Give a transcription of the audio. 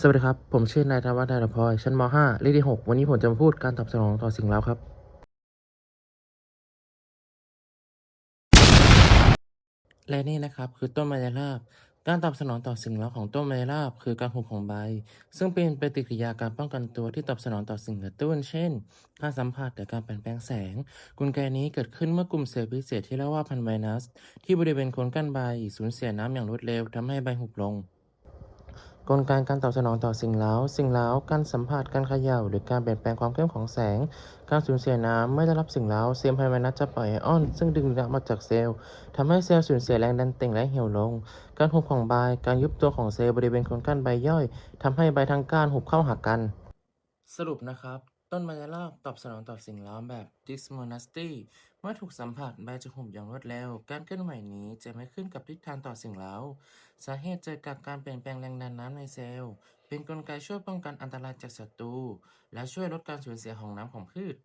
สวัสดีครับ ผมชื่อนายธวัฒน์ดารพลอย ชั้นม .5 เลขที่ 6 วันนี้ผมจะมาพูดการตอบสนองต่อสิ่งเร้าครับ และนี่นะครับคือต้นไมยราบ การตอบสนองต่อสิ่งเร้าของต้นไมยราบคือการหุบของใบ ซึ่งเป็นปฏิกิริยาการป้องกันตัวที่ตอบสนองต่อสิ่งกระตุ้น เช่น การสัมผัสหรือการเปลี่ยนแปลงแสง กลไกนี้เกิดขึ้นเมื่อกลุ่มเซลล์พิเศษที่เรียกว่าพันไวนัส ที่บริเวณโคนก้านใบสูญเสียน้ำอย่างรวดเร็วทำให้ใบหุบลง กลไกการตอบสนองต่อสิ่งเล้า สิ่งเล้า การสัมผัส การเขย่า หรือการเปลี่ยนแปลงความเข้มของแสง การสูญเสียน้ำเมื่อได้รับสิ่งเล้า เซลล์ไพลไวนัสจะปล่อยไอออน ซึ่งดึงน้ำมาจากเซลล์ทำให้เซลล์สูญเสียแรงดันเต่งและเหี่ยวลง การหุบของใบ การยุบตัวของเซลล์บริเวณโคนก้านใบย่อยทำให้ใบทางก้านหุบเข้าหากัน สรุปนะครับ ต้นไม้รอบตอบสนองต่อสิ่งล้อมแบบ Dysmonasty เมื่อถูกสัมผัสใบจะหุ่มอย่างรวดเร็ว การเคลื่อนไหวนี้จะไม่ขึ้นกับทิศทางต่อสิ่งเล้า สาเหตุเกิดจากการเปลี่ยนแปลงแรงดันน้ำในเซลล์ เป็นกลไกช่วยป้องกันอันตรายจากศัตรู และช่วยลดการสูญเสียของน้ำของพืช